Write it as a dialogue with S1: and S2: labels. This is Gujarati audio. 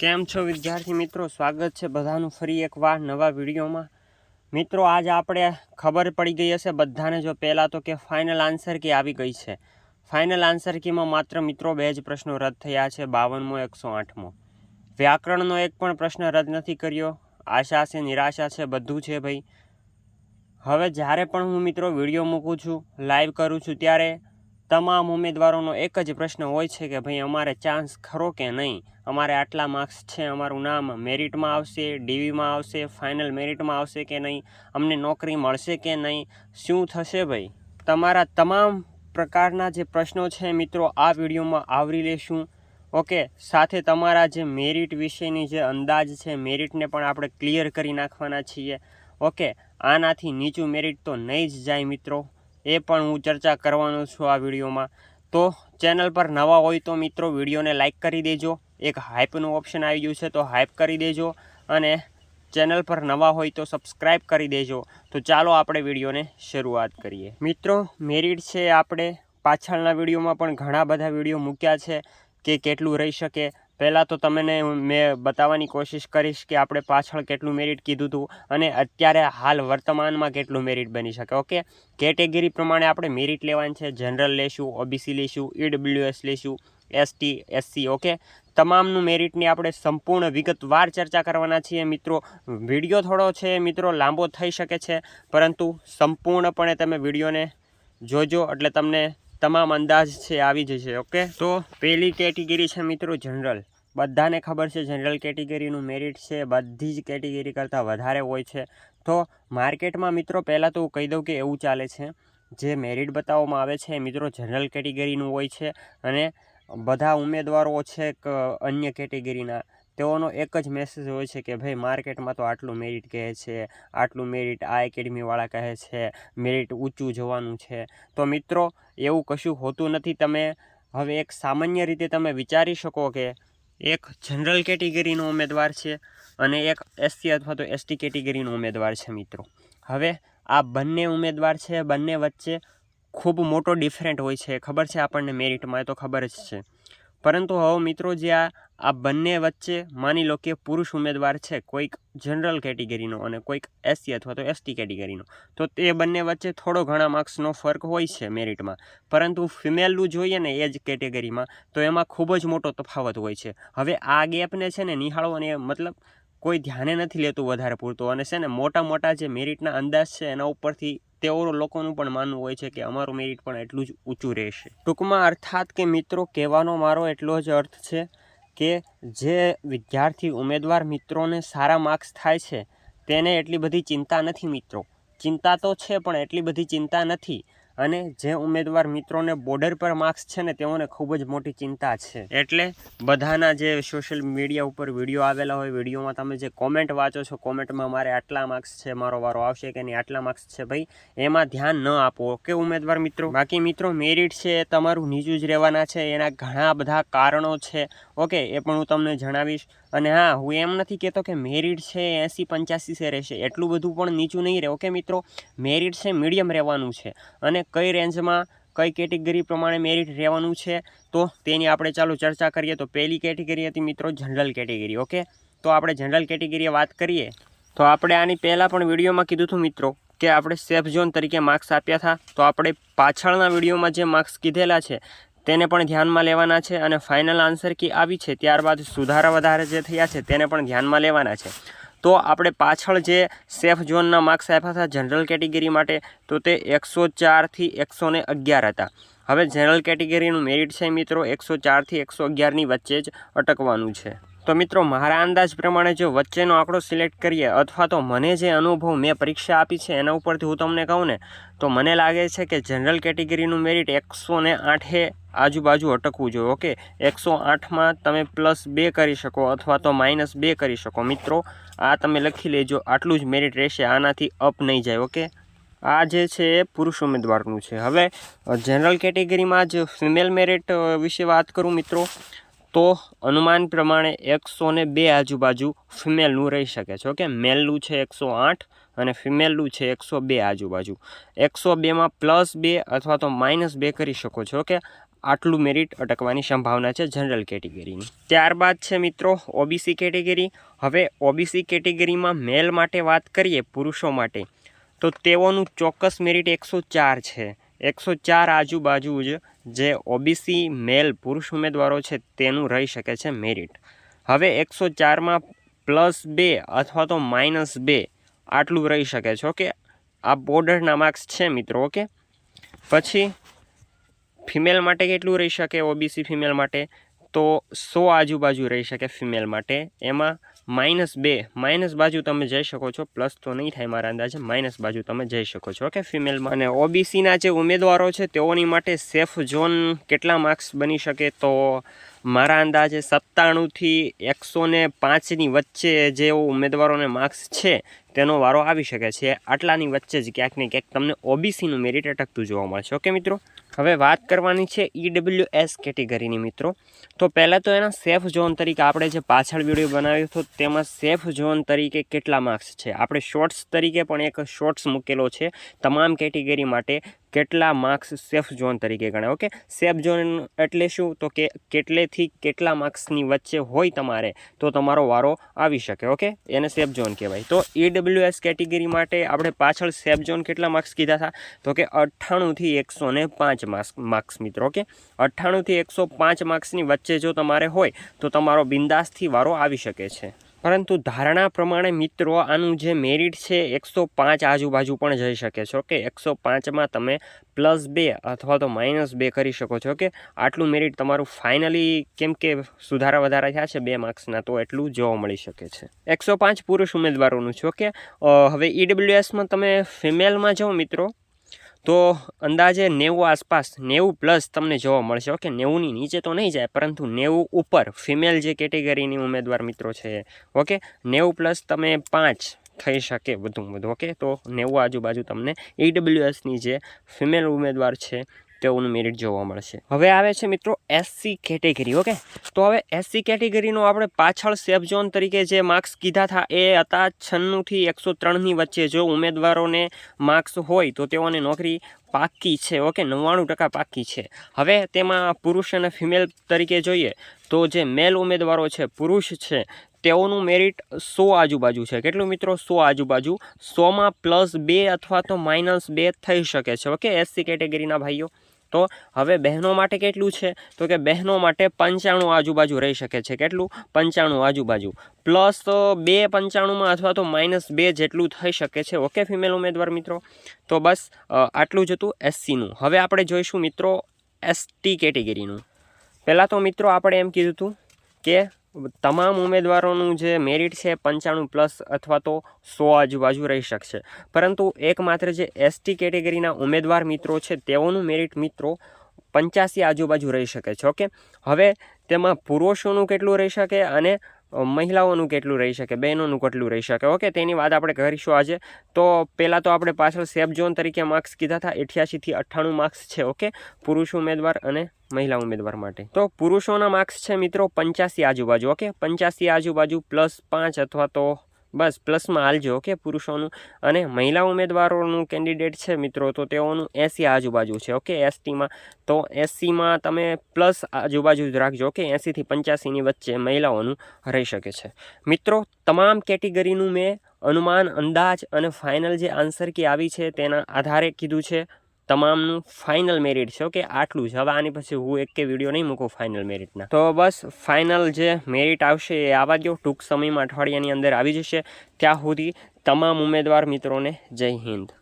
S1: કેમ છો વિદ્યાર્થી મિત્રો? સ્વાગત છે બધાનું ફરી એકવાર નવા વિડીયોમાં. મિત્રો, આજ આપણે ખબર પડી ગઈ હશે બધાને જો પહેલાં તો કે ફાઇનલ આન્સર કી આવી ગઈ છે. ફાઇનલ આન્સર કીમાં માત્ર મિત્રો બે જ પ્રશ્નો રદ થયા છે, બાવનમો, એકસો આઠમો. વ્યાકરણનો એક પણ પ્રશ્ન રદ નથી કર્યો. આશા છે, નિરાશા છે, બધું છે ભાઈ. હવે જ્યારે પણ હું મિત્રો વીડિયો મૂકું છું લાઈવ કરું છું, ત્યારે તમામ ઉમેદવારોનો એક જ પ્રશ્ન હોય છે કે ભાઈ અમારે ચાન્સ ખરો કે નહીં? અમારે આટલા માર્ક્સ છે, અમારું નામ મેરિટમાં આવશે ડીવીમાં આવશે ફાઇનલ મેરિટમાં આવશે કે નહીં, અમને નોકરી મળશે કે નહીં, શું થશે ભાઈ? તમારા તમામ પ્રકારના જે પ્રશ્નો છે મિત્રો, આ વિડીયોમાં આવરી લેશું. ઓકે, સાથે તમારા જે મેરિટ વિશેની જે અંદાજ છે મેરિટને પણ આપણે ક્લિયર કરી નાખવાના છીએ. ઓકે, આનાથી નીચું મેરિટ તો નહીં જ જાય મિત્રો. એ પણ હું ચર્ચા કરવાનો છું આ વિડીયોમાં. તો, ચેનલ પર નવા હોય તો મિત્રો, વિડીયોને લાઇક કરી દેજો. એક હાઇપનું ઓપ્શન આવી ગયું છે તો હાઇપ કરી દેજો અને ચેનલ પર નવા હોય તો સબસ્ક્રાઇબ કરી દેજો. તો ચાલો આપણે વિડીયોને શરૂઆત કરીએ. મિત્રો મેરિટ છે આપણે. પાછળના વિડીયોમાં પણ ઘણા બધા વીડિયો મૂક્યા છે કે કેટલું રહી શકે. પહેલાં તો તમને મેં બતાવવાની કોશિશ કરીશ કે આપણે પાછળ કેટલું મેરિટ કીધું હતું અને અત્યારે હાલ વર્તમાનમાં કેટલું મેરિટ બની શકે ઓકે કેટેગરી પ્રમાણે આપણે મેરિટ લેવાનું છે જનરલ લેશું ઓબીસી લેશું ઈડબ્લ્યુએસ લેશું એસટી એસસી ઓકે તમામનું મેરિટની આપણે સંપૂર્ણ વિગતવાર ચર્ચા કરવાના છીએ મિત્રો. વીડિયો થોડો છે મિત્રો, લાંબો થઈ શકે છે, પરંતુ સંપૂર્ણપણે તમે વિડીયોને જોજો, એટલે તમને તમામ અંદાજ છે આવી જશે ઓકે? તો? પહેલી કેટેગરી છે મિત્રો જનરલ. બધાને ખબર છે જનરલ કેટેગરીનું મેરિટ છે બધી જ કેટેગરી કરતાં વધારે હોય છે. તો માર્કેટમાં મિત્રો પહેલાં તો હું કહી દઉં કે એવું ચાલે છે. જે મેરિટ બતાવવામાં આવે છે મિત્રો જનરલ કેટેગરીનું હોય છે અને બધા ઉમેદવારો છે અન્ય કેટેગરીના. તેઓનો એક જ મેસેજ હોય છે કે, ભાઈ માર્કેટમાં તો આટલું મેરિટ કહે છે, આટલું મેરિટ આ એકેડમીવાળા કહે છે મેરિટ ઊંચું જવાનું છે. તો મિત્રો, એવું કશું હોતું નથી. તમે હવે એક સામાન્ય રીતે તમે વિચારી શકો કે એક જનરલ કેટેગરીનો ઉમેદવાર છે અને એક એસસી અથવા તો એસટી કેટેગરીનો ઉમેદવાર છે મિત્રો. હવે આ બંને ઉમેદવાર છે, બંને વચ્ચે ખૂબ મોટો ડિફરન્ટ હોય છે. ખબર છે આપણને મેરિટમાં તો ખબર જ છે. પરંતુ હવે મિત્રો જે આ આ બંને વચ્ચે માની લો કે પુરુષ ઉમેદવાર છે, કોઈક જનરલ કેટેગરીનો અને કોઈક એસસી અથવા તો એસટી કેટેગરીનો તો તે બંને વચ્ચે થોડો ઘણા માર્ક્સનો ફરક હોય છે મેરિટમાં પરંતુ ફિમેલનું જોઈએ ને એ જ કેટેગરીમાં તો એમાં ખૂબ જ મોટો તફાવત હોય છે. હવે આ ગેપને છે ને નિહાળો અને મતલબ કોઈ ધ્યાને નથી લેતું વધારે પૂરતું. અને છે ને મોટા મોટા જે મેરિટના અંદાજ છે એના ઉપરથી તેઓ લોકોનું પણ માનવું હોય છે કે અમારું મેરિટ પણ એટલું જ ઊંચું રહેશે. ટૂંકમાં અર્થાત કે મિત્રો, કહેવાનો મારો એટલો જ અર્થ છે કે જે વિદ્યાર્થી ઉમેદવાર મિત્રોને સારા માર્ક્સ થાય છે, તેને એટલી બધી ચિંતા નથી મિત્રો. ચિંતા તો છે પણ એટલી બધી ચિંતા નથી. અને જે ઉમેદવાર મિત્રોને બોર્ડર પર માર્ક્સ છે ને, તેઓને ખૂબ જ મોટી ચિંતા છે. એટલે બધાના જે સોશિયલ મીડિયા ઉપર વીડિયો આવેલા હોય વિડીયોમાં તમે જે કોમેન્ટ વાંચો છો કોમેન્ટમાં મારે આટલા માર્ક્સ છે, મારો વારો આવશે કે નહીં, આટલા માર્ક્સ છે ભાઈ, એમાં ધ્યાન ન આપો ઓકે ઉમેદવાર મિત્રો? બાકી મિત્રો મેરિટ છે, એ તમારું નીચું જ રહેવાના છે, એના ઘણા બધા કારણો છે ઓકે એ પણ હું તમને જણાવીશ. અને હા, હું એમ નથી કહેતો કે મેરિટ છે, એંસી પંચ્યાસી છે રહેશે. એટલું બધું પણ નીચું નહીં રહે. ઓકે મિત્રો મેરિટ છે મીડિયમ રહેવાનું છે. અને કઈ રેન્જમાં કઈ કેટેગરી પ્રમાણે મેરિટ રહેવાનું છે, તો તેની આપણે ચાલુ ચર્ચા કરીએ. તો પહેલી કેટેગરી હતી, મિત્રો જનરલ કેટેગરી ઓકે તો આપણે જનરલ કેટેગરીએ વાત કરીએ. તો આપણે આની પહેલાં પણ વિડીયોમાં કીધું હતું, મિત્રો, કે આપણે સેફ ઝોન તરીકે માર્ક્સ આપ્યા હતા. તો આપણે પાછળના વિડીયોમાં જે માર્ક્સ કીધેલા છે તેને પણ ધ્યાનમાં લેવાના છે અને ફાઇનલ આન્સર કી આવી છે, ત્યારબાદ સુધારા વધારે જે થયા છે તેને પણ ધ્યાનમાં લેવાના છે. તો આપણે પાછળ જે સેફ ઝોનના માર્ક્સ આપ્યા હતા જનરલ કેટેગરી માટે, તો તે એકસો ચારથી એકસો ને અગિયાર હતા. હવે જનરલ કેટેગરીનું મેરિટ છે મિત્રો, એકસો ચારથી એકસો અગિયારની વચ્ચે જ અટકવાનું છે. તો મિત્રો, મારા અંદાજ પ્રમાણે જો વચ્ચેનો આંકડો સિલેક્ટ કરીએ અથવા તો મને જે અનુભવ મેં પરીક્ષા આપી છે એના ઉપરથી હું તમને કહું ને, તો મને લાગે છે કે જનરલ કેટેગરીનું મેરિટ એકસો ને આઠે આજુબાજુ અટકવું જોઈએ, ઓકે? એકસો આઠમાં તમે પ્લસ બે કરી શકો અથવા તો માઇનસ બે કરી શકો. મિત્રો, આ તમે લખી લેજો, આટલું જ મેરિટ રહેશે, આનાથી અપ નહીં જાય, ઓકે? આ જે છે એ પુરુષ ઉમેદવારનું છે. હવે જનરલ કેટેગરીમાં જ ફિમેલ મેરિટ વિશે વાત કરું, મિત્રો. તો અનુમાન પ્રમાણે એકસો ને બે આજુબાજુ ફિમેલનું રહી શકે છે, ઓકે? મેલનું છે એકસો આઠ અને ફિમેલનું છે એકસો બે આજુબાજુ. એકસો બેમાં પ્લસ બે અથવા તો માઇનસ બે કરી શકો છો, ઓકે? આટલું મેરિટ અટકવાની સંભાવના છે જનરલ કેટેગરીની. ત્યારબાદ છે મિત્રો, ઓબીસી કેટેગરી. હવે ઓબીસી કેટેગરીમાં મેલ માટે વાત કરીએ પુરુષો માટે. તો તેઓનું ચોક્કસ મેરિટ એકસો ચાર છે. એકસો ચાર આજુબાજુ જ જે ઓબીસી મેલ પુરુષ ઉમેદવારો છે તેનું રહી શકે છે મેરિટ હવે એકસો ચારમાં પ્લસ બે અથવા તો માઇનસ બે આટલું રહી શકે છે ઓકે આ બોર્ડરના માર્ક્સ છે મિત્રો ઓકે પછી ફિમેલ માટે કેટલું રહી શકે ઓબીસી ફિમેલ માટે? તો સો આજુબાજુ રહી શકે ફિમેલ માટે. એમાં માઇનસ બે. માઇનસ બાજુ તમે જઈ શકો છો. પ્લસ તો નહીં થાય મારા અંદાજે. માઇનસ બાજુ તમે જઈ શકો છો. ઓકે, ફિમેલમાં. અને ઓબીસીના જે ઉમેદવારો છે, તેઓની માટે સેફ ઝોન કેટલા માર્ક્સ બની શકે? તો મારા અંદાજે સત્તાણુંથી એકસો ને પાંચની વચ્ચે જે ઉમેદવારોને માર્ક્સ છે, તેનો વારો આવી શકે છે. આટલાની વચ્ચે જ ક્યાંક ને ક્યાંક તમને ઓબીસીનું મેરિટ અટકતું જોવા મળશે. ઓકે, મિત્રો? હવે વાત કરવાની છે ઈડબ્લ્યુ એસ કેટેગરીની મિત્રો. તો પહેલાં તો એના સેફ ઝોન તરીકે આપણે જે પાછળ વીડિયો બનાવ્યો હતો, તેમાં સેફ ઝોન તરીકે કેટલા માર્ક્સ છે? આપણે શોર્ટ્સ તરીકે પણ એક શોર્ટ્સ મૂકેલો છે તમામ કેટેગરી માટે. કેટલા માર્ક્સ સેફ ઝોન તરીકે ગણાય ઓકે સેફ ઝોન એટલે શું? તો કે કેટલેથી કેટલા માર્ક્સની વચ્ચે હોય તમારે, તો તમારો વારો આવી શકે ઓકે એને સેફ ઝોન કહેવાય. તો ઈડબ્લ્યુએસ કેટેગરી માટે આપણે પાછળ સેફ ઝોન કેટલા માર્ક્સ કીધા હતા? તો કે અઠ્ઠાણુંથી એકસો ને પાંચ માર્ક્સ મિત્રો ઓકે અઠ્ઠાણુંથી એકસો પાંચ માર્ક્સની વચ્ચે જો તમારે હોય, તો તમારો બિંદાસથી વારો આવી શકે છે. પરંતુ ધારણા પ્રમાણે મિત્રો, આનું જે મેરિટ છે, એકસો પાંચ આજુબાજુ પણ જઈ શકે છો. કે એકસો પાંચમાં તમે પ્લસ બે અથવા તો માઇનસ બે કરી શકો છો. કે આટલું મેરિટ તમારું ફાઇનલી કેમ કે સુધારા વધારા થયા છે, બે માર્ક્સના તો એટલું જોવા મળી શકે છે. એકસો પાંચ પુરુષ ઉમેદવારોનું છે. ઓકે હવે ઈડબ્લ્યુએસમાં તમે ફિમેલમાં જાઓ મિત્રો. તો અંદાજે નેવું આસપાસ, નેવું પ્લસ તમને જોવા મળશે. ઓકે, નેવુંની નીચે તો નહીં જાય, પરંતુ નેવું ઉપર, ફિમેલ જે કેટેગરીની ઉમેદવાર મિત્રો છે ઓકે, નેવું પ્લસ તમે પાંચ થઈ શકે વધુમાં વધુ ઓકે, તો નેવું આજુબાજુ તમને ઈડબ્લ્યુએસની જે ફિમેલ ઉમેદવાર છે તેઓનું મેરિટ જોવા મળશે. હવે આવે છે મિત્રો એસસી કેટેગરી ઓકે તો હવે એસસી કેટેગરીનો આપણે પાછળ સેફ ઝોન તરીકે જે માર્ક્સ કીધા હતા એ હતા છન્નુંથી એકસો ત્રણની વચ્ચે. જો ઉમેદવારોને માર્ક્સ હોય તો તેઓને નોકરી પાકી છે ઓકે નવ્વાણું ટકા પાકી છે. હવે તેમાં પુરુષ અને ફિમેલ તરીકે જોઈએ તો જે મેલ ઉમેદવારો છે, પુરુષ છે, તેઓનું મેરિટ સો આજુબાજુ છે. કેટલું મિત્રો? સો આજુબાજુ. સોમાં પ્લસ બે અથવા તો માઇનસ બે થઈ શકે છે ઓકે એસસી કેટેગરીના ભાઈઓ. તો હવે બહેનો માટે કેટલું છે? તો કે બહેનો માટે પંચાણું આજુબાજુ રહી શકે છે. કેટલું? પંચાણું આજુબાજુ. પ્લસ બે પંચાણુંમાં અથવા તો માઇનસ બે જેટલું થઈ શકે છે. ઓકે, ફિમેલ ઉમેદવાર મિત્રો? તો બસ આટલું જ હતું એસસીનું. હવે આપણે જોઈશું મિત્રો એસટી કેટેગરીનું. પહેલાં તો મિત્રો આપણે એમ કીધું હતું કે તમામ ઉમેદવારોનું જે મેરિટ છે પંચાણું પ્લસ અથવા તો સો આજુબાજુ રહી શકશે. પરંતુ એકમાત્ર જે એસટી કેટેગરીના ઉમેદવાર મિત્રો છે, તેઓનું મેરિટ મિત્રો પંચ્યાસી આજુબાજુ રહી શકે છે, ઓકે? હવે તેમાં પુરુષોનું કેટલું રહી શકે અને મહિલાઓનું કેટલું રહી શકે, બહેનોનું કેટલું રહી શકે? ઓકે તેની વાત આપણે કરીશું આજે. તો પહેલાં તો આપણે પાછળ સેફ ઝોન તરીકે માર્ક્સ કીધા હતા અઠ્યાસીથી અઠ્ઠાણું માર્ક્સ છે ઓકે પુરુષ ઉમેદવાર અને મહિલા ઉમેદવાર માટે. તો પુરુષોના માર્ક્સ છે મિત્રો પંચ્યાસી આજુબાજુ ઓકે પંચ્યાસી આજુબાજુ પ્લસ પાંચ અથવા તો બસ પ્લસમાં હાલજો ઓકે, પુરુષોનું અને મહિલા ઉમેદવારોનું કેન્ડિડેટ છે મિત્રો, તો તેઓનું એસી આજુબાજુ છે, ઓકે, એસટીમાં. તો એસસીમાં તમે પ્લસ આજુબાજુ જ રાખજો, ઓકે એંસીથી પંચ્યાસીની વચ્ચે મહિલાઓનું રહી શકે છે. મિત્રો, તમામ કેટેગરીનું મેં અનુમાન, અંદાજ અને ફાઇનલ જે આન્સર કી આવી છે તેના આધારે કીધું છે. તમામનું ફાઇનલ મેરિટ છે ઓકે આટલું જ હવે આની પછી હું એક કે વીડિયો નહીં મૂકું ફાઇનલ મેરિટના તો બસ ફાઇનલ જે મેરિટ આવશે એ આવા દો ટૂંક સમયમાં અઠવાડિયાની અંદર આવી જશે. ત્યાં સુધી તમામ ઉમેદવાર મિત્રોને જય હિન્દ.